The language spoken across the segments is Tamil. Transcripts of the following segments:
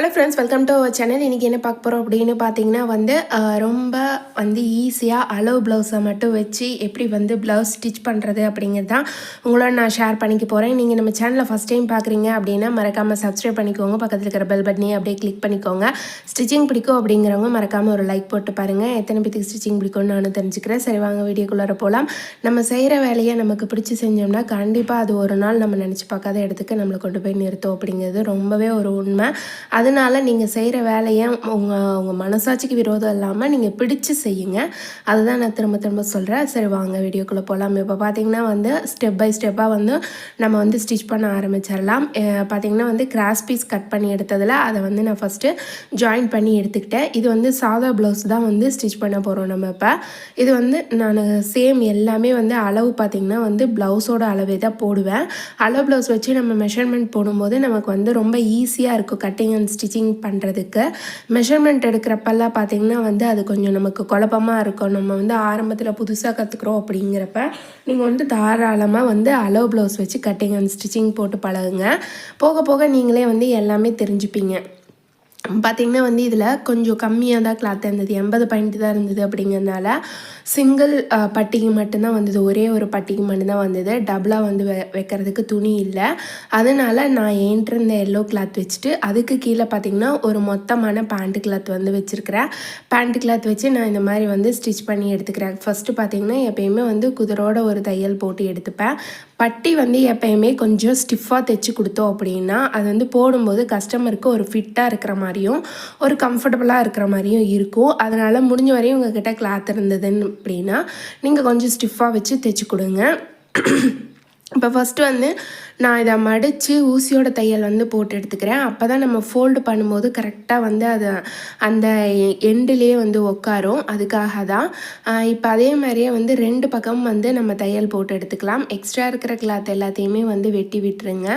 Hello friends welcome to our channel இன்றைக்கி என்ன பார்க்க போகிறோம் அப்படின்னு பார்த்தீங்கன்னா வந்து ரொம்ப வந்து ஈஸியாக அளவு ப்ளவுஸை மட்டும் வச்சு எப்படி வந்து ப்ளவுஸ் ஸ்டிச் பண்ணுறது அப்படிங்கிறது தான் உங்களோட நான் ஷேர் பண்ணிக்க போகிறேன் நீங்கள் நம்ம சேனலை ஃபஸ்ட் டைம் பார்க்குறீங்க அப்படின்னா மறக்காமல் சப்ஸ்கிரைப் பண்ணிக்கோங்க. பக்கத்தில் இருக்கிற பெல் பட்டனே அப்படியே கிளிக் பண்ணிக்கோங்க. ஸ்டிச்சிங் பிடிக்கும் அப்படிங்கிறவங்க மறக்காமல் ஒரு லைக் போட்டு பாருங்கள் எத்தனை பேத்துக்கு ஸ்டிச்சிங் பிடிக்கும்னு நானும் தெரிஞ்சுக்கிறேன். சரி வாங்க வீடியோக்குள்ளார போகலாம் நம்ம செய்கிற வேலையை நமக்கு பிடிச்சி செஞ்சோம்னா கண்டிப்பாக அது ஒரு நாள் நம்ம நினச்சி பார்க்காத இடத்துக்கு நம்மளை கொண்டு போய் நிறுத்தும் அப்படிங்கிறது ரொம்பவே ஒரு உண்மை. அது அதனால் நீங்கள் செய்கிற வேலையை உங்கள் உங்கள் மனசாட்சிக்கு விரோதம் இல்லாமல் நீங்கள் பிடிச்சு செய்யுங்க. அதுதான் நான் திரும்ப திரும்ப சொல்கிறேன் சரி வாங்க வீடியோக்குள்ளே போகலாம் இப்போ பார்த்தீங்கன்னா வந்து ஸ்டெப் பை ஸ்டெப்பாக வந்து நம்ம வந்து ஸ்டிச் பண்ண ஆரம்பிச்சிடலாம். பார்த்திங்கன்னா பார்த்தீங்கன்னா வந்து கிராஸ் பீஸ் கட் பண்ணி எடுத்ததில் அதை வந்து நான் ஃபஸ்ட்டு ஜாயின் பண்ணி எடுத்துக்கிட்டேன். இது வந்து சாதா ப்ளவுஸ் தான் வந்து ஸ்டிச் பண்ண போகிறோம் நம்ம இப்போ. இது வந்து நான் சேம் எல்லாமே வந்து அளவு பார்த்திங்கன்னா வந்து ப்ளவுஸோட அளவே தான் போடுவேன். அளவு ப்ளவுஸ் வச்சு நம்ம மெஷர்மெண்ட் போடும்போது நமக்கு வந்து ரொம்ப ஈஸியாக இருக்கும். கட்டிங் அண்ட் ஸ்டிச்சிங் பண்ணுறதுக்கு மெஷர்மெண்ட் எடுக்கிறப்பெல்லாம் பார்த்திங்கன்னா வந்து அது கொஞ்சம் நமக்கு குழப்பமாக இருக்கும். நம்ம வந்து ஆரம்பத்தில் புதுசாக கற்றுக்குறோம் அப்படிங்கிறப்ப நீங்கள் வந்து தாராளமாக வந்து அலோ ப்ளவுஸ் வச்சு கட்டிங் அண்ட் ஸ்டிச்சிங் போட்டு பழகுங்க. போக போக நீங்களே வந்து எல்லாமே தெரிஞ்சுப்பீங்க. பார்த்திங்கன்னா வந்து இதில் கொஞ்சம் கம்மியாக தான் கிளாத் இருந்தது. எண்பது பாயிண்ட் தான் இருந்தது அப்படிங்கிறதுனால சிங்கிள் பட்டிக்கு மட்டும்தான் வந்தது. ஒரே ஒரு பட்டிக்கு மட்டும்தான் வந்தது. டபுளாக வந்து வெ வைக்கிறதுக்கு துணி இல்லை. அதனால் நான் ஏன்ட்டிருந்த எல்லோ கிளாத் வச்சுட்டு அதுக்கு கீழே பார்த்திங்கன்னா ஒரு மொத்தமான பேண்ட்டு கிளாத் வந்து வச்சுருக்கிறேன். பேண்ட்டு கிளாத் வச்சு நான் இந்த மாதிரி வந்து ஸ்டிச் பண்ணி எடுத்துக்கிறேன். ஃபஸ்ட்டு பார்த்திங்கன்னா எப்பயுமே வந்து குதிரோட ஒரு தையல் போட்டு எடுத்துப்பேன். பட்டி வந்து எப்பயுமே கொஞ்சம் ஸ்டிஃபாக தைச்சி கொடுத்தோம் அப்படின்னா அது வந்து போடும்போது கஸ்டமருக்கு ஒரு ஃபிட்டாக இருக்கிற மாதிரியும் ஒரு கம்ஃபர்டபுளாக இருக்கிற மாதிரியும் இருக்கும். அதனால் முடிஞ்ச வரையும் உங்ககிட்ட கிளாத் இருந்ததுன்னு அப்படின்னா நீங்கள் கொஞ்சம் ஸ்டிஃபாக வச்சு தைச்சி கொடுங்க. இப்போ ஃபஸ்ட்டு வந்து நான் இதை மடித்து ஊசியோட தையல் வந்து போட்டு எடுத்துக்கிறேன். அப்போ தான் நம்ம ஃபோல்டு பண்ணும்போது கரெக்டாக வந்து அது அந்த எண்டுலேயே வந்து உட்காரும் அதுக்காக தான் இப்போ அதே மாதிரியே வந்து ரெண்டு பக்கம் வந்து நம்ம தையல் போட்டு எடுத்துக்கலாம். எக்ஸ்ட்ரா இருக்கிற கிளாத் எல்லாத்தையுமே வந்து வெட்டி விட்டுருங்க.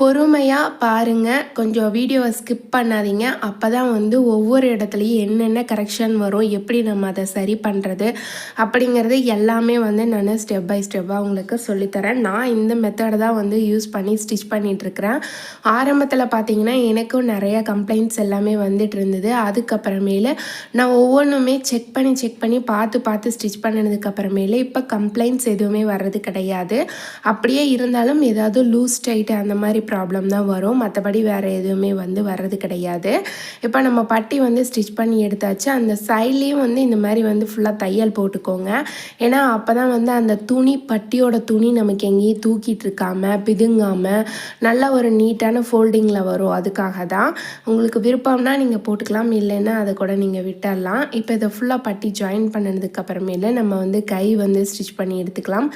பொறுமையாக பாருங்கள் கொஞ்சம் வீடியோவை ஸ்கிப் பண்ணாதீங்க. அப்போ தான் வந்து ஒவ்வொரு இடத்துலையும் என்னென்ன கரெக்ஷன் வரும் எப்படி நம்ம அதை சரி பண்ணுறது அப்படிங்கிறது எல்லாமே வந்து நான் ஸ்டெப் பை ஸ்டெப்பாக உங்களுக்கு சொல்லித்தரேன். நான் இந்த மெத்தடை தான் வந்து யூஸ் பண்ணி ஸ்டிச் பண்ணிகிட்ருக்கிறேன் ஆரம்பத்தில் பார்த்தீங்கன்னா எனக்கும் நிறைய கம்ப்ளைண்ட்ஸ் எல்லாமே வந்துட்டு இருந்தது. அதுக்கப்புறமேல நான் ஒவ்வொன்றுமே செக் பண்ணி செக் பண்ணி பார்த்து பார்த்து ஸ்டிச் பண்ணினதுக்கப்புறமேல இப்போ கம்ப்ளைண்ட்ஸ் எதுவுமே வர்றது கிடையாது. அப்படியே இருந்தாலும் ஏதாவது லூஸ் டைட்டு அந்த மாதிரி ப்ராப்ளம் தான் வரும். மற்றபடி வேறு எதுவுமே வந்து வர்றது கிடையாது. இப்போ நம்ம பட்டி வந்து ஸ்டிச் பண்ணி எடுத்தாச்சு. அந்த சைட்லேயும் வந்து இந்த மாதிரி வந்து ஃபுல்லாக தையல் போட்டுக்கோங்க. ஏன்னா அப்போ தான் வந்து அந்த துணி பட்டியோட துணி நமக்கு எங்கேயும் தூக்கிட்டு இருக்காமல் பிதுங்காமல் நல்ல ஒரு நீட்டான ஃபோல்டிங்கில் வரும். அதுக்காக தான். உங்களுக்கு விருப்பம்னா நீங்கள் போட்டுக்கலாம். இல்லைன்னா அதை கூட நீங்கள் விட்டுடலாம். இப்போ இதை ஃபுல்லாக பட்டி ஜாயின் பண்ணதுக்கு அப்புறமேல நம்ம வந்து கை வந்து ஸ்டிச் பண்ணி எடுத்துக்கலாம்.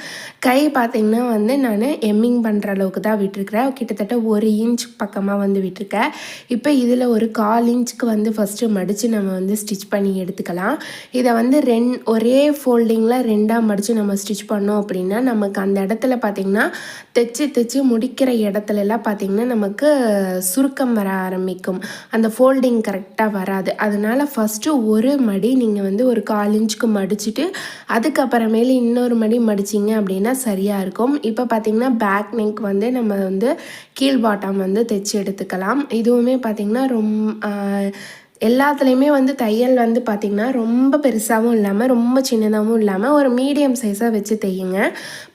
கை பார்த்திங்கன்னா வந்து நான் எம்மிங் பண்ணுற அளவுக்கு தான் விட்டுருக்குறேன். கிட்டத்தட்ட ஒரு இன்ச் பக்கமாக வந்து விட்டுருக்கேன் இப்போ இதில் ஒரு கால் இன்ச்சுக்கு வந்து ஃபஸ்ட்டு மடித்து நம்ம வந்து ஸ்டிச் பண்ணி எடுத்துக்கலாம். இதை வந்து ரெண் ஒரே ஃபோல்டிங்கில் ரெண்டாக மடித்து நம்ம ஸ்டிச் பண்ணோம் அப்படின்னா நமக்கு அந்த இடத்துல பார்த்திங்கன்னா தைச்சி தைச்சி முடிக்கிற இடத்துலலாம் பார்த்திங்கன்னா நமக்கு சுருக்கம் வர ஆரம்பிக்கும். அந்த ஃபோல்டிங் கரெக்டாக வராது. அதனால் ஃபஸ்ட்டு ஒரு மடி நீங்கள் வந்து ஒரு கால் இன்ச்சுக்கு மடிச்சுட்டு அதுக்கப்புறமேலு இன்னொரு மடி மடிச்சிங்க அப்படின்னா சரியாக இருக்கும். இப்போ பார்த்திங்கன்னா பேக் நெக் வந்து நம்ம வந்து கீழ் பாட்டம் வந்து தைச்சி எடுத்துக்கலாம். இதுவுமே பார்த்திங்கன்னா ரொம் எல்லாத்துலேயுமே வந்து தையல் வந்து பார்த்திங்கன்னா ரொம்ப பெருசாகவும் இல்லாமல் ரொம்ப சின்னதாகவும் இல்லாமல் ஒரு மீடியம் சைஸாக வச்சு தையுங்க.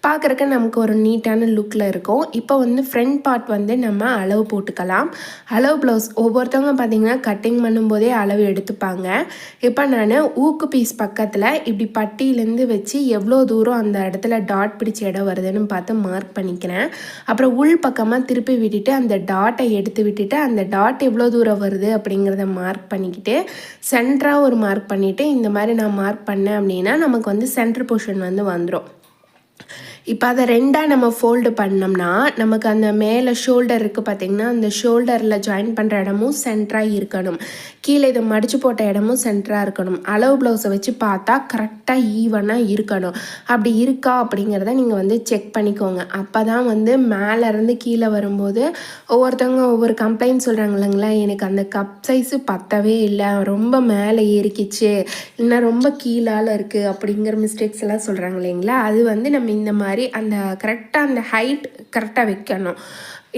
பார்க்குறக்கு நமக்கு ஒரு நீட்டான லுக்கில் இருக்கும். இப்போ வந்து ஃப்ரண்ட் பார்ட் வந்து நம்ம அளவு போட்டுக்கலாம். அளவு ப்ளவுஸ் ஒவ்வொருத்தவங்க பார்த்திங்கன்னா கட்டிங் பண்ணும்போதே அளவு எடுத்துப்பாங்க. இப்போ நான் ஊக்கு பீஸ் பக்கத்தில் இப்படி பட்டியிலேருந்து வச்சு எவ்வளோ தூரம் அந்த இடத்துல டாட் பிடிச்ச இடம் வருதுன்னு பார்த்து மார்க் பண்ணிக்கிறேன். அப்புறம் உள் பக்கமாக திருப்பி விட்டுட்டு அந்த டாட்டை எடுத்து விட்டுட்டு அந்த டாட் எவ்வளோ தூரம் வருது அப்படிங்கிறத மார்க் பண்ணிக்கிட்டு சென்டராக ஒரு மார்க் பண்ணிவிட்டு இந்த மாதிரி நான் மார்க் பண்ணேன் அப்படின்னா நமக்கு வந்து சென்டர் போர்ஷன் வந்து வந்துடும் இப்போ அதை ரெண்டாக நம்ம ஃபோல்டு பண்ணோம்னா நமக்கு அந்த மேலே ஷோல்டர் இருக்குது பார்த்திங்கன்னா அந்த ஷோல்டரில் ஜாயின் பண்ணுற இடமும் சென்டராக இருக்கணும். கீழே இதை மடித்து போட்ட இடமும் சென்டராக இருக்கணும். அளவு ப்ளவுஸை வச்சு பார்த்தா கரெக்டாக ஈவனாக இருக்கணும். அப்படி இருக்கா அப்படிங்கிறத நீங்கள் வந்து செக் பண்ணிக்கோங்க. அப்போ தான் வந்து மேலேருந்து கீழே வரும்போது ஒவ்வொருத்தவங்க ஒவ்வொரு கம்ப்ளைண்ட் சொல்கிறாங்க இல்லைங்களா? எனக்கு அந்த கப் சைஸு பத்தவே இல்லை. ரொம்ப மேலே ஏறிக்கிச்சு. இல்லைன்னா ரொம்ப கீழால் இருக்குது அப்படிங்கிற மிஸ்டேக்ஸ் எல்லாம் சொல்கிறாங்க இல்லைங்களா? அது வந்து நம்ம இந்த மாதிரி அந்த கரெக்டாக அந்த ஹைட் கரெக்டாக வைக்கணும்.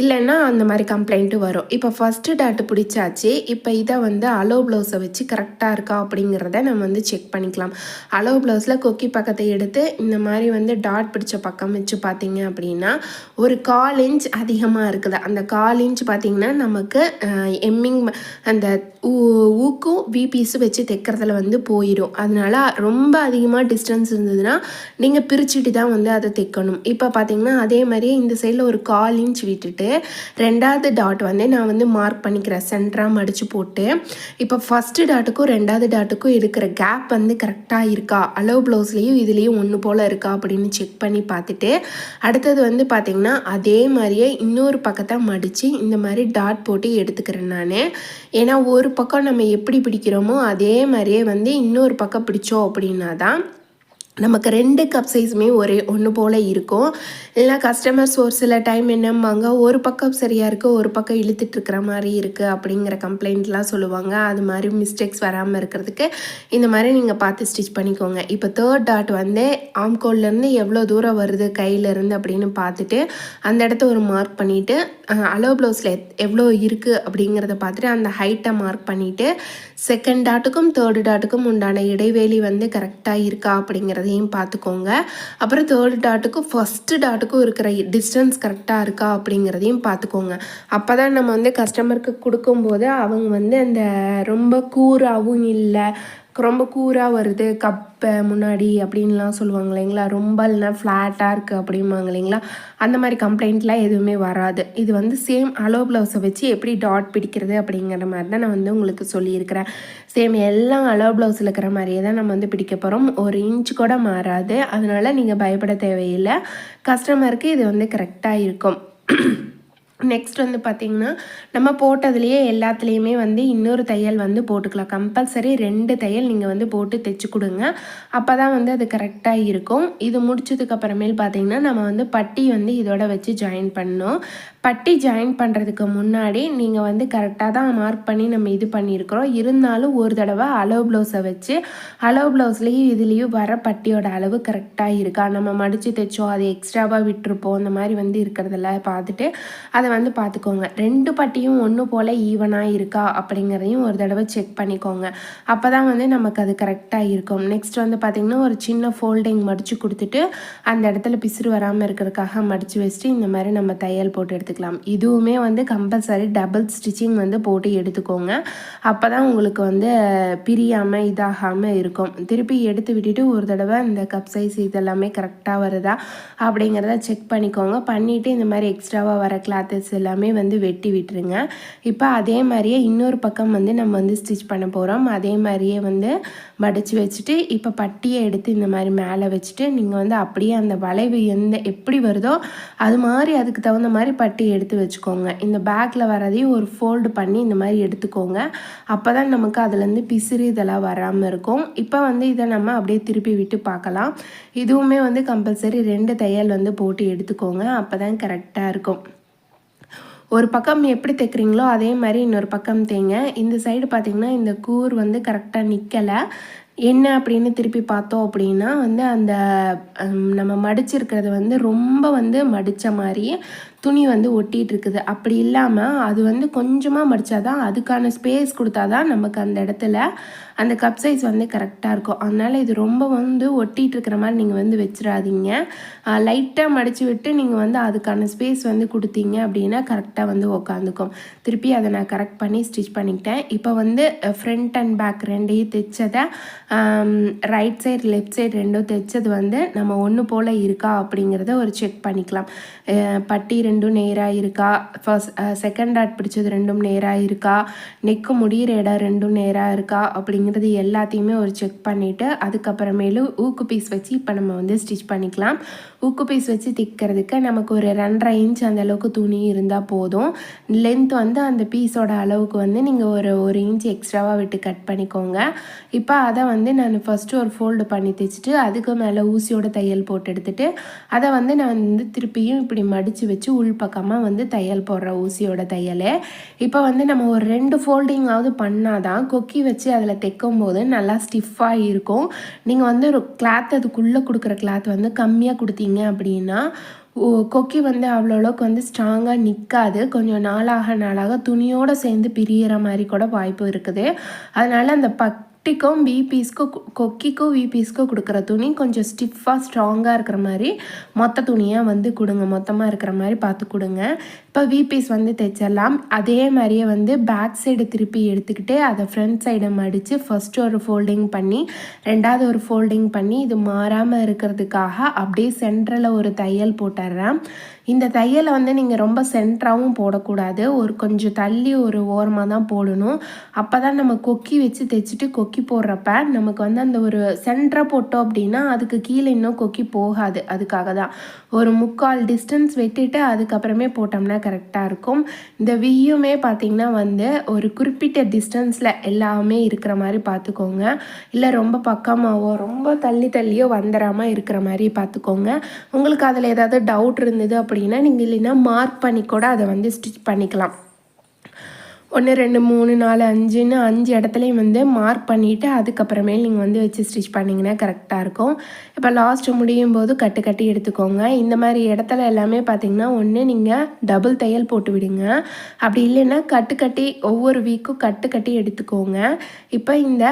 இல்லைன்னா அந்த மாதிரி கம்ப்ளைண்ட்டு வரும். இப்போ ஃபஸ்ட்டு டாட்டு பிடிச்சாச்சு. இப்போ இதை வந்து அலோ ப்ளவுஸை வச்சு கரெக்டாக இருக்கா அப்படிங்கிறத நம்ம வந்து செக் பண்ணிக்கலாம். அலோ ப்ளவுஸில் கொக்கி பக்கத்தை எடுத்து இந்த மாதிரி வந்து டாட் பிடிச்ச பக்கம் வச்சு பார்த்தீங்க அப்படின்னா ஒரு கால் இன்ச் அதிகமாக இருக்குது. அந்த கால் இன்ச் பார்த்திங்கன்னா நமக்கு எம்மிங் அந்த ஊ- ஊக்கும் விபீஸும் வச்சு தைக்கிறதுல வந்து போயிடும். அதனால ரொம்ப அதிகமாக டிஸ்டன்ஸ் இருந்ததுன்னா நீங்கள் பிரிச்சுட்டு தான் வந்து அதை தைக்கணும். இப்போ பார்த்தீங்கன்னா அதே மாதிரியே இந்த சைடில் ஒரு கால் இன்ச் விட்டுட்டு ரெண்டாவது டாட் வந்து நான் வந்து மார்க் பண்ணிக்கிறேன். சென்டராக மடித்து போட்டு. இப்போ ஃபஸ்ட்டு டாட்டுக்கும் ரெண்டாவது டாட்டுக்கும் இருக்கிற கேப் வந்து கரெக்டாக இருக்கா? அளவு ப்ளவுஸ்லேயும் இதுலேயும் ஒன்று போல் இருக்கா அப்படின்னு செக் பண்ணி பார்த்துட்டு அடுத்தது வந்து பார்த்திங்கன்னா அதே மாதிரியே இன்னொரு பக்கத்தை மடித்து இந்த மாதிரி டாட் போட்டு எடுத்துக்கிறேன் நான். ஏன்னா ஒரு பக்கம் நம்ம எப்படி பிடிக்கிறோமோ அதே மாதிரியே வந்து இன்னொரு பக்கம் பிடிச்சோம் அப்படின்னா தான் நமக்கு ரெண்டு கப் சைஸுமே ஒரே ஒன்று போல் இருக்கும். இல்லைனா கஸ்டமர்ஸ் ஒரு சில டைம் என்னம்பாங்க ஒரு பக்கம் சரியாக இருக்குது ஒரு பக்கம் இழுத்துட்ருக்கிற மாதிரி இருக்குது அப்படிங்கிற கம்ப்ளைண்ட்லாம் சொல்லுவாங்க. அது மாதிரி மிஸ்டேக்ஸ் வராமல் இருக்கிறதுக்கு இந்த மாதிரி நீங்கள் பார்த்து ஸ்டிச் பண்ணிக்கோங்க. இப்போ தேர்ட் டாட் வந்து ஆம்கோல்லேருந்து எவ்வளோ தூரம் வருது கையிலேருந்து அப்படின்னு பார்த்துட்டு அந்த இடத்த ஒரு மார்க் பண்ணிவிட்டு அலோ ப்ளவுஸில் எவ்வளோ இருக்குது அப்படிங்கிறத பார்த்துட்டு அந்த ஹைட்டை மார்க் பண்ணிவிட்டு செகண்ட் டாட்டுக்கும் தேர்டு டாட்டுக்கும் உண்டான இடைவெளி வந்து கரெக்டாக இருக்கா அப்படிங்கிறதையும் பார்த்துக்கோங்க. அப்புறம் தேர்டு டாட்டுக்கும் ஃபஸ்ட்டு டாட்டுக்கும் இருக்கிற டிஸ்டன்ஸ் கரெக்டாக இருக்கா அப்படிங்கிறதையும் பார்த்துக்கோங்க. அப்போ தான் நம்ம வந்து கஸ்டமருக்கு கொடுக்கும்போது அவங்க வந்து அந்த ரொம்ப கூராகவும் இல்லை ரொம்ப கூராக வருது கப்பை முன்னாடி அப்படின்லாம் சொல்லுவாங்க இல்லைங்களா? ரொம்ப இல்லைனா ஃப்ளாட்டாக இருக்குது அப்படிம்பாங்க இல்லைங்களா? அந்த மாதிரி கம்ப்ளைண்ட்லாம் எதுவுமே வராது. இது வந்து சேம் அலோ ப்ளவுஸை வச்சு எப்படி டாட் பிடிக்கிறது அப்படிங்கிற மாதிரி தான் நான் வந்து உங்களுக்கு சொல்லியிருக்கிறேன். சேம் எல்லாம் அலோ ப்ளவுஸில் இருக்கிற மாதிரியே தான் நம்ம வந்து பிடிக்க போகிறோம் ஒரு இன்ச் கூட மாறாது. அதனால் நீங்கள் பயப்பட தேவையில்லை. கஸ்டமருக்கு இது வந்து கரெக்டாக இருக்கும். நெக்ஸ்ட் வந்து பார்த்திங்கன்னா நம்ம போட்டதுலேயே எல்லாத்துலேயுமே வந்து இன்னொரு தையல் வந்து போட்டுக்கலாம். கம்பல்சரி ரெண்டு தையல் நீங்கள் வந்து போட்டு தைச்சி கொடுங்க. அப்போ தான் வந்து அது கரெக்டாக இருக்கும். இது முடிச்சதுக்கு அப்புறமேல் பார்த்தீங்கன்னா நம்ம வந்து பட்டி வந்து இதோட வச்சு ஜாயின் பண்ணோம் பட்டி ஜாயின் பண்ணுறதுக்கு முன்னாடி நீங்கள் வந்து கரெக்டாக தான் மார்க் பண்ணி நம்ம இது பண்ணியிருக்கிறோம். இருந்தாலும் ஒரு தடவை அளவு ப்ளவுஸை வச்சு அளவு ப்ளவுஸ்லேயும் இதுலேயும் வர பட்டியோட அளவு கரெக்டாக இருக்கா? நம்ம மடித்து தைச்சோம் அது எக்ஸ்ட்ராவாக விட்டுருப்போம். அந்த மாதிரி வந்து இருக்கிறதெல்லாம் பார்த்துட்டு அதை வந்து பார்த்துக்கோங்க. ரெண்டு பட்டியும் ஒன்று போல் ஈவனாக இருக்கா அப்படிங்கிறதையும் ஒரு தடவை செக் பண்ணிக்கோங்க. அப்போ தான் வந்து நமக்கு அது கரெக்டாக இருக்கும். நெக்ஸ்ட் வந்து பார்த்திங்கன்னா ஒரு சின்ன ஃபோல்டிங் மடித்து கொடுத்துட்டு அந்த இடத்துல பிசுறு வராமல் இருக்கிறதுக்காக மடித்து வச்சுட்டு இந்த மாதிரி நம்ம தையல் போட்டு எடுத்துக்கலாம். இதுவுமே வந்து கம்பல்சரி டபுள் ஸ்டிச்சிங் வந்து போட்டு எடுத்துக்கோங்க. அப்போ தான் உங்களுக்கு வந்து பிரியாமல் இதாகாமல் இருக்கும். திருப்பி எடுத்து விட்டுட்டு ஒரு தடவை இந்த கப் சைஸ் இதெல்லாமே கரெக்டாக வருதா அப்படிங்கிறத செக் பண்ணிக்கோங்க. பண்ணிவிட்டு இந்த மாதிரி எக்ஸ்ட்ராவாக வர கிளாத்தஸ் எல்லாமே வந்து வெட்டி விட்டுருங்க. இப்போ அதே மாதிரியே இன்னொரு பக்கம் வந்து நம்ம வந்து ஸ்டிச் பண்ண போகிறோம் அதே மாதிரியே வந்து மடித்து வச்சுட்டு இப்போ பட்டியை எடுத்து இந்த மாதிரி மேலே வச்சுட்டு நீங்கள் வந்து அப்படியே அந்த வளைவு எந்த எப்படி வருதோ அது மாதிரி அதுக்கு தகுந்த மாதிரி பட்டி எடுத்து வச்சுக்கோங்க. இந்த பேக்கில் வரதையும் ஒரு ஃபோல்டு பண்ணி இந்த மாதிரி எடுத்துக்கோங்க. அப்போ தான் நமக்கு அதுலேருந்து பிசிறு இதெல்லாம் வராமல் இருக்கும். இப்போ வந்து இதை நம்ம அப்படியே திருப்பி விட்டு பார்க்கலாம். இதுவுமே வந்து கம்பல்சரி ரெண்டு தையல் வந்து போட்டு எடுத்துக்கோங்க. அப்போ தான் கரெக்டாக இருக்கும். ஒரு பக்கம் எப்படி தைக்கிறீங்களோ அதே மாதிரி இன்னொரு பக்கம் தேங்க இந்த சைடு பார்த்தீங்கன்னா இந்த கூர் வந்து கரெக்டாக நிற்கலை என்ன அப்படின்னு திருப்பி பார்த்தோம் அப்படின்னா வந்து அந்த நம்ம மடிச்சிருக்கிறது வந்து ரொம்ப வந்து மடித்த மாதிரி துணி வந்து ஒட்டிகிட்டு இருக்குது. அப்படி இல்லாமல் அது வந்து கொஞ்சமாக மடித்தாதான் அதுக்கான ஸ்பேஸ் கொடுத்தா தான் நமக்கு அந்த இடத்துல அந்த கப் சைஸ் வந்து கரெக்டாக இருக்கும். அதனால் இது ரொம்ப வந்து ஒட்டிகிட்டு இருக்கிற மாதிரி நீங்கள் வந்து வச்சிடாதீங்க. லைட்டாக மடித்து விட்டு நீங்கள் வந்து அதுக்கான ஸ்பேஸ் வந்து கொடுத்தீங்க அப்படின்னா கரெக்டாக வந்து உக்காந்துக்கும். திருப்பி அதை நான் கரெக்ட் பண்ணி ஸ்டிச் பண்ணிக்கிட்டேன். இப்போ வந்து ஃப்ரண்ட் அண்ட் பேக் ரெண்டையும் தைச்சதை ரைட் சைடு லெஃப்ட் சைடு ரெண்டும் தைச்சது வந்து நம்ம ஒன்று போல் இருக்கா அப்படிங்கிறத ஒரு செக் பண்ணிக்கலாம். பட்டி ரெண்டும் நேராக இருக்கா? ஃபர்ஸ்ட் செகண்ட் டாட் பிடிச்சது ரெண்டும் நேராக இருக்கா? நெக்கு முடிகிற இடம் ரெண்டும் நேராக இருக்கா? அப்படிங்கிறது எல்லாத்தையுமே ஒரு செக் பண்ணிவிட்டு அதுக்கப்புறமேலு ஊக்கு பீஸ் வச்சு இப்போ நம்ம வந்து ஸ்டிச் பண்ணிக்கலாம். ஊக்கு பீஸ் வச்சு தைக்கிறதுக்கு நமக்கு ஒரு ரெண்டரை இன்ச் அந்த அளவுக்கு துணி இருந்தால் போதும். லென்த் வந்து அந்த பீஸோட அளவுக்கு வந்து நீங்கள் ஒரு ஒரு இன்ச் எக்ஸ்ட்ராவாக விட்டு கட் பண்ணிக்கோங்க. இப்போ அதை வந்து நான் ஃபஸ்ட்டு ஒரு ஃபோல்டு பண்ணி தைச்சிட்டு அதுக்கு மேலே ஊசியோட தையல் போட்டு எடுத்துட்டு அதை வந்து நான் வந்து திருப்பியும் இப்படி மடித்து வச்சு உள் பக்கமாக வந்து தையல் போடுற ஊசியோட தையல். இப்போ வந்து நம்ம ஒரு ரெண்டு ஃபோல்டிங்காவது பண்ணாதான் கொக்கி வச்சு அதில் தைக்கும் போது நல்லா ஸ்டிஃபாக இருக்கும். நீங்கள் வந்து ஒரு கிளாத் அதுக்குள்ளே கொடுக்குற கிளாத் வந்து கம்மியாக கொடுத்தீங்க அப்படின்னா ஓ- கொக்கி வந்து அவ்வளோ அளவுக்கு வந்து ஸ்ட்ராங்காக நிற்காது கொஞ்சம் நாளாக நாளாக துணியோடு சேர்ந்து பிரியிற மாதிரி கூட வாய்ப்பு இருக்குது. அதனால் அந்த பட்டிக்கும் விபிஸ்க்கும் கொக்கிக்கும் விபீஸ்க்கும் கொடுக்குற துணி கொஞ்சம் ஸ்டிஃபாக ஸ்ட்ராங்காக இருக்கிற மாதிரி மொத்த துணியாக வந்து கொடுங்க. மொத்தமாக இருக்கிற மாதிரி பார்த்து கொடுங்க. இப்போ விபீஸ் வந்து தைச்சிடலாம். அதே மாதிரியே வந்து பேக் சைடு திருப்பி எடுத்துக்கிட்டு அதை ஃப்ரண்ட் சைடை மடித்து ஃபர்ஸ்ட் ஒரு ஃபோல்டிங் பண்ணி ரெண்டாவது ஒரு ஃபோல்டிங் பண்ணி இது மாறாமல் இருக்கிறதுக்காக அப்படியே சென்டரில் ஒரு தையல் போட்டுடுறேன். இந்த தையலை வந்து நீங்கள் ரொம்ப சென்டராகவும் போடக்கூடாது. ஒரு கொஞ்சம் தள்ளி ஒரு ஓரமாக தான் போடணும். அப்போ தான் நம்ம கொக்கி வச்சு தைச்சிட்டு கொக்கி போடுறப்ப நமக்கு வந்து அந்த ஒரு சென்டராக போட்டோம் அப்படின்னா அதுக்கு கீழே இன்னும் கொக்கி போகாது. அதுக்காக தான். ஒரு முக்கால் டிஸ்டன்ஸ் வெட்டிட்டு அதுக்கப்புறமே போட்டோம்னா கரெக்டாக இருக்கும். இந்த வியூமே பார்த்திங்கன்னா வந்து ஒரு குறிப்பிட்ட டிஸ்டன்ஸில் எல்லாமே இருக்கிற மாதிரி பார்த்துக்கோங்க இல்லை ரொம்ப பக்கமாகவோ ரொம்ப தள்ளி தள்ளியோ வந்துடாமல் இருக்கிற மாதிரி பார்த்துக்கோங்க உங்களுக்கு அதில் ஏதாவது டவுட் இருந்தது அப்படின்னா நீங்கள் இல்லைன்னா மார்க் பண்ணி கூட அதை வந்து ஸ்டிச் பண்ணிக்கலாம். ஒன்று ரெண்டு மூணு நாலு அஞ்சுன்னு அஞ்சு இடத்துலையும் வந்து மார்க் பண்ணிவிட்டு அதுக்கப்புறமே நீங்கள் வந்து வச்சு ஸ்டிச் பண்ணிங்கன்னா கரெக்டாக இருக்கும். இப்போ லாஸ்ட்டு முடியும் போது கட்டு கட்டி எடுத்துக்கோங்க. இந்த மாதிரி இடத்துல எல்லாமே பார்த்தீங்கன்னா ஒன்று நீங்கள் டபுள் தையல் போட்டு விடுங்க. அப்படி இல்லைன்னா கட்டு கட்டி ஒவ்வொரு வீக்கும் கட்டு கட்டி எடுத்துக்கோங்க. இப்போ இந்த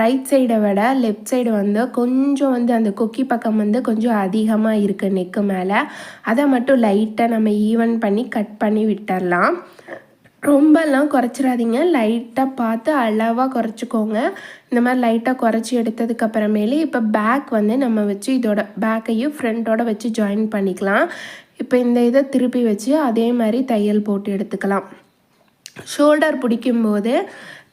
ரைட் சைடை விட லெஃப்ட் சைடு வந்து கொஞ்சம் வந்து அந்த கொக்கி பக்கம் வந்து கொஞ்சம் அதிகமாக இருக்குது நெக்கு மேலே. அதை மட்டும் லைட்டாக நம்ம ஈவன் பண்ணி கட் பண்ணி விட்டுறலாம். ரொம்பலாம் குறைச்சிடாதீங்க லைட்டாக பார்த்து அளவாக குறைச்சிக்கோங்க. இந்த மாதிரி லைட்டாக குறைச்சி எடுத்ததுக்கப்புறமேலே இப்போ பேக் வந்து நம்ம வச்சு இதோட பேக்கையும் ஃப்ரண்ட்டோட வச்சு ஜாயின் பண்ணிக்கலாம். இப்போ இந்த இதை திருப்பி வச்சு அதே மாதிரி தையல் போட்டு எடுத்துக்கலாம். ஷோல்டர் பிடிக்கும்போது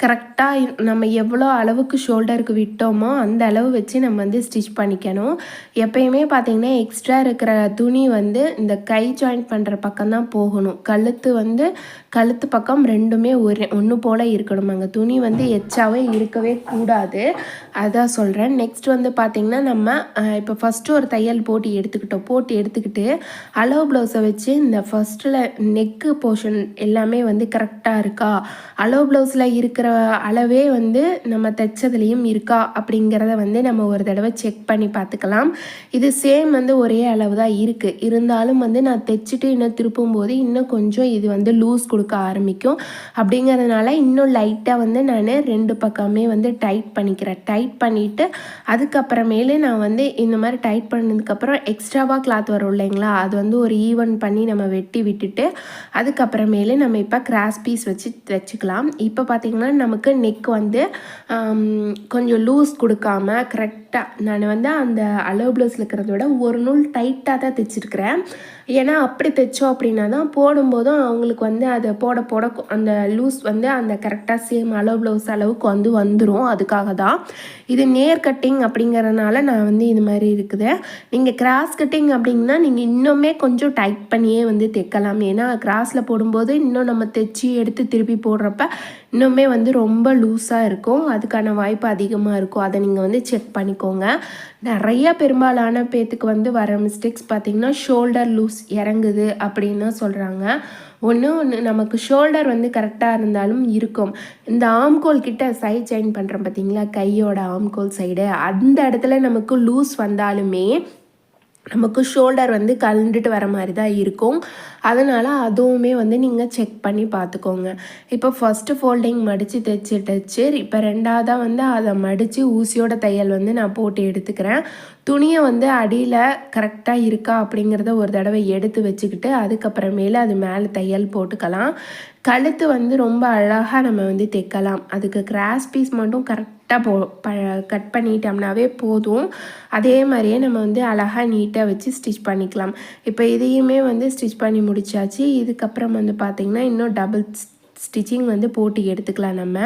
கரெக்டாக நம்ம எவ்வளோ அளவுக்கு ஷோல்டருக்கு விட்டோமோ அந்த அளவு வச்சு நம்ம வந்து ஸ்டிச் பண்ணிக்கணும். எப்பயுமே பார்த்திங்கன்னா எக்ஸ்ட்ரா இருக்கிற துணி வந்து இந்த கை ஜாயின் பண்ணுற பக்கம் தான் போகணும். கழுத்து வந்து கழுத்து பக்கம் ரெண்டுமே ஒரே ஒன்று போல் இருக்கணும் அங்கே துணி வந்து எச்சாவே இருக்கவே கூடாது. அதான் சொல்கிறேன் நெக்ஸ்ட் வந்து பார்த்திங்கன்னா நம்ம இப்போ ஃபஸ்ட்டு ஒரு தையல் போட்டு எடுத்துக்கிட்டோம். போட்டு எடுத்துக்கிட்டு அளவு ப்ளவுஸை வச்சு இந்த ஃபஸ்ட்டில் நெக்கு போர்ஷன் எல்லாமே வந்து கரெக்டாக இருக்கா? அளவு ப்ளவுஸில் இருக்கிற அளவே வந்து நம்ம தைச்சதுலேயும் இருக்கா அப்படிங்கிறத வந்து நம்ம ஒரு தடவை செக் பண்ணி பார்த்துக்கலாம். இது சேம் வந்து ஒரே அளவு தான் இருக்குது இருந்தாலும் வந்து நான் தைச்சிட்டு இன்னும் திருப்பும் போது இன்னும் கொஞ்சம் இது வந்து லூஸ் கொடுக்க ஆரம்பிக்கும். அப்படிங்கிறதுனால இன்னும் லைட்டாக வந்து நான் ரெண்டு பக்கமே வந்து டைட் பண்ணிக்கிறேன். டைட் பண்ணிவிட்டு அதுக்கப்புறமேலு நான் வந்து இந்த மாதிரி டைட் பண்ணதுக்கப்புறம் எக்ஸ்ட்ராவாக கிளாத் வரும் இல்லைங்களா? அது வந்து ஒரு ஈவன் பண்ணி நம்ம வெட்டி விட்டுட்டு அதுக்கப்புறமேலு நம்ம இப்போ கிராஸ் பீஸ் வச்சு தைச்சிக்கலாம் இப்போ பார்த்திங்கன்னா நமக்கு நெக் வந்து கொஞ்சம் லூஸ் கொடுக்காம கரெக்டாக நான் வந்து அந்த அளவு ப்ளவுஸில் இருக்கிறத விட ஒரு நூல் டைட்டாக தான் தைச்சிருக்கிறேன். ஏன்னா அப்படி தைச்சோம் அப்படின்னா தான் போடும்போதும் அவங்களுக்கு வந்து அதை போட போட அந்த லூஸ் வந்து அந்த கரெக்டாக சேம் அளவு ப்ளவுஸ் அளவுக்கு வந்து வந்துடும் அதுக்காக தான். இது நேர் கட்டிங் அப்படிங்கறதுனால நான் வந்து இது மாதிரி இருக்குது. நீங்கள் கிராஸ் கட்டிங் அப்படின்னா நீங்கள் இன்னுமே கொஞ்சம் டைட் பண்ணியே வந்து தைக்கலாம். ஏன்னா கிராஸில் போடும்போது இன்னும் நம்ம தைச்சி எடுத்து திருப்பி போடுறப்ப இன்னுமே வந்து ரொம்ப லூஸாக இருக்கும். அதுக்கான வாய்ப்பு அதிகமாக இருக்கும். அதை நீங்கள் வந்து செக் பண்ணிக்கோங்க நிறைய பெரும்பாலான பேத்துக்கு வந்து வர மிஸ்டேக்ஸ் பார்த்தீங்கன்னா ஷோல்டர் லூஸ் இறங்குது அப்படின்னு சொல்கிறாங்க ஒன்று ஒன்று நமக்கு ஷோல்டர் வந்து கரெக்டாக இருந்தாலும் இருக்கும். இந்த ஆம்கோல் கிட்ட சைட் ஜாயின் பண்ணுறோம் பார்த்தீங்களா? கையோட ஆம்கோல் சைடு அந்த இடத்துல நமக்கு லூஸ் வந்தாலுமே நமக்கு ஷோல்டர் வந்து கலந்துட்டு வர மாதிரி தான் இருக்கும். அதனால் அதுவுமே வந்து நீங்கள் செக் பண்ணி பார்த்துக்கோங்க. இப்போ ஃபஸ்ட்டு ஃபோல்டிங் மடித்து தைச்சு தைச்சு இப்போ ரெண்டாவதாக வந்து அதை மடித்து ஊசியோட தையல் வந்து நான் போட்டு எடுத்துக்கிறேன். துணியை வந்து அடியில் கரெக்டாக இருக்கா அப்படிங்கிறத ஒரு தடவை எடுத்து வச்சுக்கிட்டு அதுக்கப்புறமேல அது மேலே தையல் போட்டுக்கலாம். கழுத்து வந்து ரொம்ப அழகாக நம்ம வந்து தைக்கலாம். அதுக்கு கிராஸ் பீஸ் மட்டும் கரெக்ட் கரெக்டாக போ ப கட் பண்ணிட்டோம்னாவே போதும். அதே மாதிரியே நம்ம வந்து அழகாக நீட்டாக வச்சு ஸ்டிச் பண்ணிக்கலாம். இப்போ இதையுமே வந்து ஸ்டிச் பண்ணி முடிச்சாச்சு. இதுக்கப்புறம் வந்து பார்த்திங்கன்னா இன்னும் டபுள் ஸ்டிச்சிங் வந்து போட்டு எடுத்துக்கலாம் நம்ம.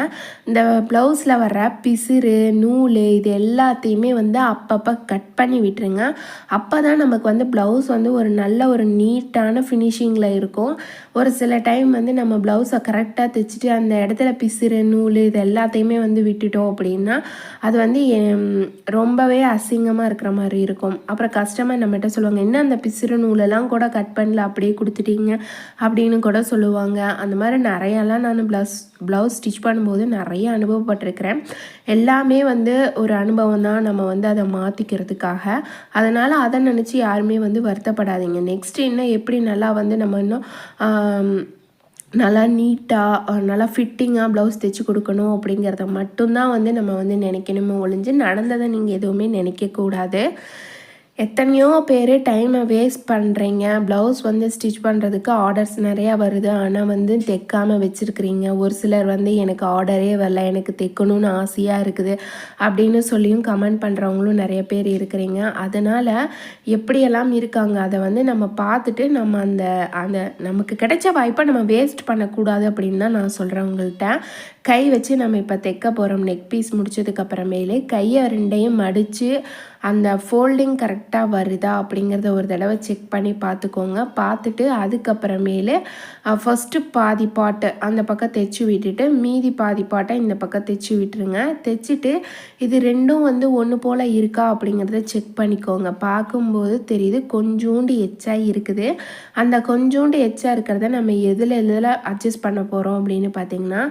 இந்த ப்ளவுஸில் வர பிசிறு நூல் இது எல்லாத்தையுமே வந்து அப்பப்போ கட் பண்ணி விட்டுருங்க. அப்போ தான் நமக்கு வந்து ப்ளவுஸ் வந்து ஒரு நல்ல ஒரு நீட்டான ஃபினிஷிங்கில் இருக்கும். ஒரு சில டைம் வந்து நம்ம ப்ளவுஸை கரெக்டாக தைச்சிட்டு அந்த இடத்துல பிசிறு நூல் இது எல்லாத்தையுமே வந்து விட்டுட்டோம் அப்படின்னா அது வந்து ரொம்பவே அசிங்கமாக இருக்கிற மாதிரி இருக்கும். அப்புறம் கஸ்டமர் நம்மகிட்ட சொல்லுவாங்க என்ன அந்த பிசிறு நூலெல்லாம் கூட கட் பண்ணல அப்படியே கொடுத்துட்டீங்க அப்படின்னு கூட சொல்லுவாங்க. அந்த மாதிரி நிறையா நாளாக நான் ப்ளவுஸ் ப்ளவுஸ் ஸ்டிச் பண்ணும்போது நிறைய அனுபவப்பட்டிருக்கிறேன். எல்லாமே வந்து ஒரு அனுபவம் தான் நம்ம வந்து அதை மாற்றிக்கிறதுக்காக அதனால் அதை நினச்சி யாருமே வந்து வருத்தப்படாதீங்க. நெக்ஸ்ட் இன்னும் எப்படி நல்லா வந்து நம்ம இன்னும் நல்லா நீட்டாக நல்லா ஃபிட்டிங்காக ப்ளவுஸ் தைச்சி கொடுக்கணும் அப்படிங்கிறத மட்டும்தான் வந்து நம்ம வந்து நினைக்கணுமே ஒழிஞ்சு நடந்ததை நீங்கள் எதுவுமே நினைக்கக்கூடாது. எத்தனையோ பேர் டைமை வேஸ்ட் பண்ணுறீங்க ப்ளவுஸ் வந்து ஸ்டிச் பண்ணுறதுக்கு ஆர்டர்ஸ் நிறையா வருது. ஆனால் வந்து தைக்காமல் வச்சுருக்கிறீங்க. ஒரு சிலர் வந்து எனக்கு ஆர்டரே வரல எனக்கு தைக்கணும்னு ஆசையாக இருக்குது அப்படின்னு சொல்லியும் கமெண்ட் பண்ணுறவங்களும் நிறைய பேர் இருக்கிறீங்க. அதனால் எப்படியெல்லாம் இருக்காங்க அதை வந்து நம்ம பார்த்துட்டு நம்ம அந்த அந்த நமக்கு கிடைச்ச வாய்ப்பை நம்ம வேஸ்ட் பண்ணக்கூடாது அப்படின்னு தான் நான் சொல்கிறேன் உங்கள்கிட்ட. கை வச்சு நம்ம இப்போ தைக்க போகிறோம் நெக் பீஸ் முடிச்சதுக்கப்புறமேலே கையை ரெண்டையும் மடித்து அந்த ஃபோல்டிங் கரெக்டாக வருதா அப்படிங்கிறத ஒரு தடவை செக் பண்ணி பார்த்துக்கோங்க. பார்த்துட்டு அதுக்கப்புறமேலு ஃபஸ்ட்டு பாதி பாட்டை அந்த பக்கம் தைச்சி விட்டுட்டு மீதி பாதி பாட்டை இந்த பக்கம் தைச்சி விட்டுருங்க. தைச்சிட்டு இது ரெண்டும் வந்து ஒன்று போல் இருக்கா அப்படிங்கிறத செக் பண்ணிக்கோங்க. பார்க்கும்போது தெரியுது கொஞ்சோண்டு எச்சா இருக்குது. அந்த கொஞ்சோண்டு எச்சா இருக்கிறத நம்ம எதில் எதில் அட்ஜஸ்ட் பண்ண போகிறோம் அப்படின்னு பார்த்தீங்கன்னா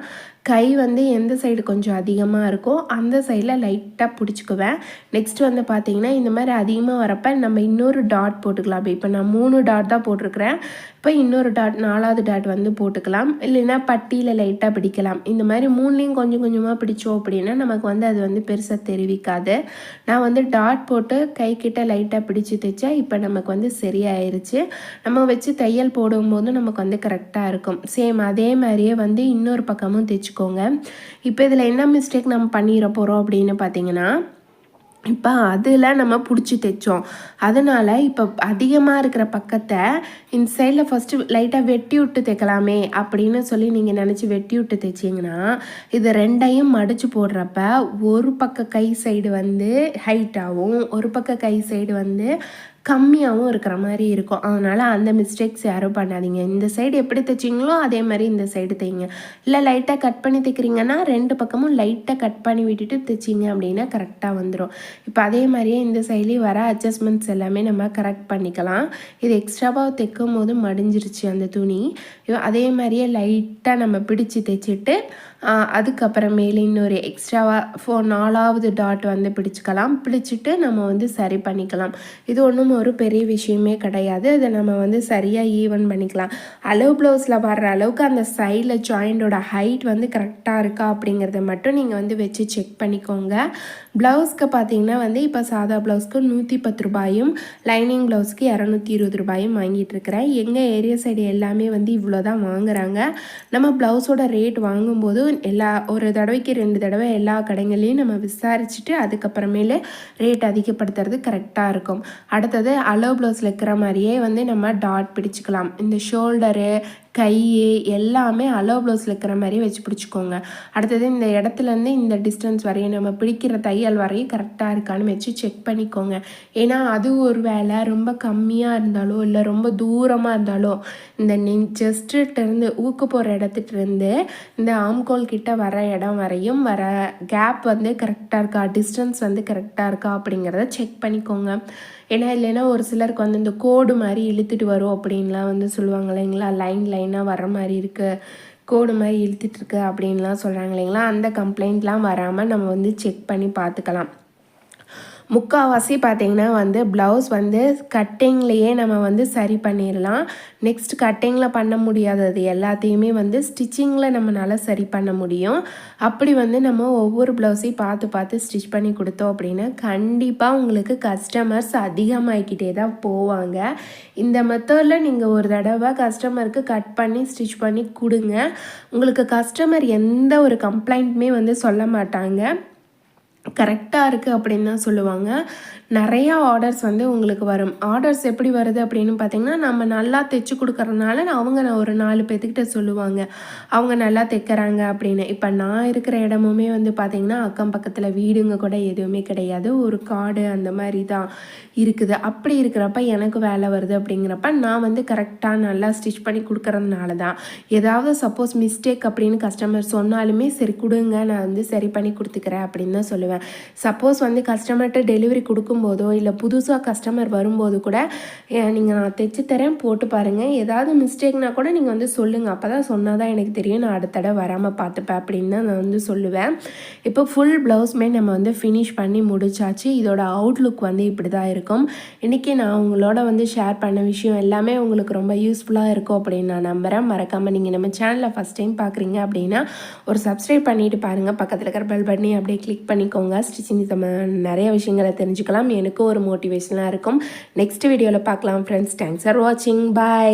கை வந்து எந்த சைடு கொஞ்சம் அதிகமாக இருக்கோ அந்த சைடில் லைட்டாக பிடிச்சிக்குவேன். நெக்ஸ்ட் வந்து பார்த்தீங்கன்னா இந்த மாதிரி அதிகமாக வரப்போ நம்ம இன்னொரு டாட் போட்டுக்கலாம். இப்போ நான் மூணு டாட் தான் போட்டிருக்கிறேன். இப்போ இன்னொரு டாட் நாலாவது டாட் வந்து போட்டுக்கலாம். இல்லைன்னா பட்டியில் லைட்டாக பிடிக்கலாம். இந்த மாதிரி மூணுலேயும் கொஞ்சம் கொஞ்சமாக பிடிச்சோம் அப்படின்னா நமக்கு வந்து அது வந்து பெருசாக தெரிவிக்காது. நான் வந்து டாட் போட்டு கை கிட்ட லைட்டாக பிடிச்சு தைச்சா இப்போ நமக்கு வந்து சரியாயிருச்சு. நம்ம வச்சு தையல் போடும்போது நமக்கு வந்து கரெக்டாக இருக்கும். சேம் அதே மாதிரியே வந்து இன்னொரு பக்கமும் தைச்சிக்கோங்க. இப்போ இதில் என்ன மிஸ்டேக் நம்ம பண்ணிட போகிறோம் அப்படின்னு பார்த்தீங்கன்னா இப்போ அதில் நம்ம பிடிச்சி தைச்சோம். அதனால் இப்போ அதிகமாக இருக்கிற பக்கத்தை இந்த சைடில் ஃபஸ்ட்டு லைட்டாக வெட்டி விட்டு தைக்கலாமே அப்படின்னு சொல்லி நீங்கள் நினச்சி வெட்டி விட்டு தைச்சிங்கன்னா இது ரெண்டையும் மடித்து போடுறப்ப ஒரு பக்க கை சைடு வந்து ஹைட்டாகவும் ஒரு பக்க கை சைடு வந்து கம்மியாகவும் இருக்கிற மாதிரி இருக்கும். அதனால் அந்த மிஸ்டேக்ஸ் யாரும் பண்ணாதீங்க. இந்த சைடு எப்படி தைச்சிங்களோ அதே மாதிரி இந்த சைடு தைங்க. இல்லை லைட்டாக கட் பண்ணி தைக்கிறீங்கன்னா ரெண்டு பக்கமும் லைட்டாக கட் பண்ணி விட்டுட்டு தைச்சிங்க அப்படின்னா கரெக்டாக வந்துடும் இப்போ அதே மாதிரியே இந்த சைட்லேயும் வர அட்ஜஸ்ட்மெண்ட்ஸ் எல்லாமே நம்ம கரெக்ட் பண்ணிக்கலாம். இது எக்ஸ்ட்ராவாக தைக்கும் போது மடிஞ்சிருச்சு அந்த துணி. அதே மாதிரியே லைட்டாக நம்ம பிடிச்சு தைச்சிட்டு அதுக்கப்புறமேலே இன்னொரு எக்ஸ்ட்ராவாக ஃபோ நாலாவது டாட் வந்து பிடிச்சிக்கலாம். பிடிச்சிட்டு நம்ம வந்து சரி பண்ணிக்கலாம். இது ஒன்றும் ஒரு பெரிய விஷயமே கிடையாது. அதை நம்ம வந்து சரியாக ஈவன் பண்ணிக்கலாம். அளவு ப்ளவுஸில் வர்ற அளவுக்கு அந்த சைடில் ஜாயிண்டோட ஹைட் வந்து கரெக்டாக இருக்கா அப்படிங்கிறத மட்டும் நீங்கள் வந்து வச்சு செக் பண்ணிக்கோங்க. ப்ளவுஸ்க்கு பார்த்தீங்கன்னா வந்து இப்போ சாதா ப்ளவுஸ்க்கு நூற்றி பத்து ரூபாயும் லைனிங் ப்ளவுஸ்க்கு இரநூத்தி இருபது ரூபாயும் வாங்கிட்டு இருக்கிறேன் எங்கள் ஏரியா சைடு எல்லாமே வந்து இவ்வளோ தான் வாங்குறாங்க. நம்ம ப்ளவுஸோட ரேட் வாங்கும்போது எல்லா ஒரு தடவைக்கு ரெண்டு தடவை எல்லா கடைகள்லையும் நம்ம விசாரிச்சுட்டு அதுக்கப்புறமேலே ரேட் அதிகப்படுத்துறது கரெக்டாக இருக்கும். அடுத்தது அலோ ப்ளவுஸில் இருக்கிற மாதிரியே வந்து நம்ம டாட் பிடிச்சிக்கலாம். இந்த ஷோல்டரு கை எல்லாமே அலோ ப்ளவுஸில் இருக்கிற மாதிரி வச்சு பிடிச்சிக்கோங்க. அடுத்தது இந்த இடத்துலேருந்து இந்த டிஸ்டன்ஸ் வரையும் நம்ம பிடிக்கிற தையல் வரையும் கரெக்டாக இருக்கான்னு வச்சு செக் பண்ணிக்கோங்க. ஏன்னா அது ஒரு வேலை ரொம்ப கம்மியாக இருந்தாலோ இல்லை ரொம்ப தூரமாக இருந்தாலோ இந்த நெ செஸ்ட்டுலேருந்து ஊக்கு போகிற இடத்துலேருந்து இந்த ஆம்கோல் கிட்ட வர இடம் வரையும் வர கேப் வந்து கரெக்டாக இருக்கா டிஸ்டன்ஸ் வந்து கரெக்டாக இருக்கா அப்படிங்கிறத செக் பண்ணிக்கோங்க. ஏன்னா இல்லைன்னா ஒரு சிலருக்கு வந்து இந்த கோடு மாதிரி இழுத்துட்டு வரும் அப்படின்லாம் வந்து சொல்லுவாங்க இல்லைங்களா லைன் லைன் லைனாக வர மாதிரி இருக்குது கோடு மாதிரி இழுத்துட்டு இருக்கு அப்படின்லாம் சொல்கிறாங்க இல்லைங்களா? அந்த கம்ப்ளைண்ட்லாம் வராமல் நம்ம வந்து செக் பண்ணி பார்த்துக்கலாம். முக்கால்வாசி பார்த்தீங்கன்னா வந்து ப்ளவுஸ் வந்து கட்டிங்லேயே நம்ம வந்து சரி பண்ணிடலாம். நெக்ஸ்ட் கட்டிங்கில் பண்ண முடியாதது எல்லாத்தையுமே வந்து ஸ்டிச்சிங்கில் நம்மளால் சரி பண்ண முடியும். அப்படி வந்து நம்ம ஒவ்வொரு ப்ளவுஸையும் பார்த்து பார்த்து ஸ்டிச் பண்ணி கொடுத்தோம் அப்படின்னா கண்டிப்பாக உங்களுக்கு கஸ்டமர்ஸ் அதிகமாகிக்கிட்டே தான் போவாங்க. இந்த மெத்தடில் நீங்கள் ஒரு தடவை கஸ்டமருக்கு கட் பண்ணி ஸ்டிச் பண்ணி கொடுங்க. உங்களுக்கு கஸ்டமர் எந்த ஒரு கம்ப்ளைண்ட்டுமே வந்து சொல்ல மாட்டாங்க. கரெக்டாக இருக்குது அப்படின்னு தான் சொல்லுவாங்க. நிறையா ஆர்டர்ஸ் வந்து உங்களுக்கு வரும். ஆர்டர்ஸ் எப்படி வருது அப்படின்னு பார்த்தீங்கன்னா நம்ம நல்லா தைச்சு கொடுக்கறதுனால அவங்க நான் ஒரு நாலு பேர்த்துக்கிட்ட சொல்லுவாங்க. அவங்க நல்லா தைக்கிறாங்க அப்படின்னு. இப்போ நான் இருக்கிற இடமுமே வந்து பார்த்திங்கன்னா அக்கம் பக்கத்தில் வீடுங்க கூட எதுவுமே கிடையாது. ஒரு காடு அந்த மாதிரி தான் இருக்குது. அப்படி இருக்கிறப்ப எனக்கு வேலை வருது அப்படிங்கிறப்ப நான் வந்து கரெக்டாக நல்லா ஸ்டிச் பண்ணி கொடுக்கறதுனால தான். ஏதாவது சப்போஸ் மிஸ்டேக் அப்படின்னு கஸ்டமர் சொன்னாலுமே சரி கொடுங்க நான் வந்து சரி பண்ணி கொடுத்துக்கிறேன் அப்படின்னு தான் சொல்லுவேன். சப்போஸ் வந்து கஸ்டமர்கிட்ட டெலிவரி கொடுக்கும்போதோ இல்லை புதுசாக கஸ்டமர் வரும்போது கூட நீங்கள் நான் தைச்சு தரேன் போட்டு பாருங்கள் ஏதாவது மிஸ்டேக்னா கூட நீங்கள் வந்து சொல்லுங்கள் அப்போ தான் சொன்னால் தான் எனக்கு தெரியும் நான் அடுத்த தடவை வராமல் பார்த்துப்பேன் அப்படின்னு தான் நான் வந்து சொல்லுவேன். இப்போ ஃபுல் ப்ளவுஸ்மே நம்ம வந்து ஃபினிஷ் பண்ணி முடிச்சாச்சு. இதோட அவுட்லுக் வந்து இப்படி தான் இருக்கும். இன்றைக்கி நான் உங்களோட வந்து ஷேர் பண்ண விஷயம் எல்லாமே உங்களுக்கு ரொம்ப யூஸ்ஃபுல்லாக இருக்கும் அப்படின்னு நான் நம்புகிறேன் மறக்காமல் நீங்கள் நம்ம சேனலில் ஃபஸ்ட் டைம் பார்க்குறீங்க அப்படின்னா ஒரு சப்ஸ்கிரைப் பண்ணிவிட்டு பாருங்கள் பக்கத்தில் இருக்கிற பெல் பட்டனி அப்படியே கிளிக் பண்ணிக்கோங்க. ஸ்டிச்சிங் நம்ம நிறைய விஷயங்களை தெரிஞ்சுக்கலாம். எனக்கும் ஒரு மோட்டிவேஷனாக இருக்கும். நெக்ஸ்ட் வீடியோவில் பார்க்கலாம் ஃப்ரெண்ட்ஸ் தேங்க்ஸ் ஃபார் வாட்சிங் பாய்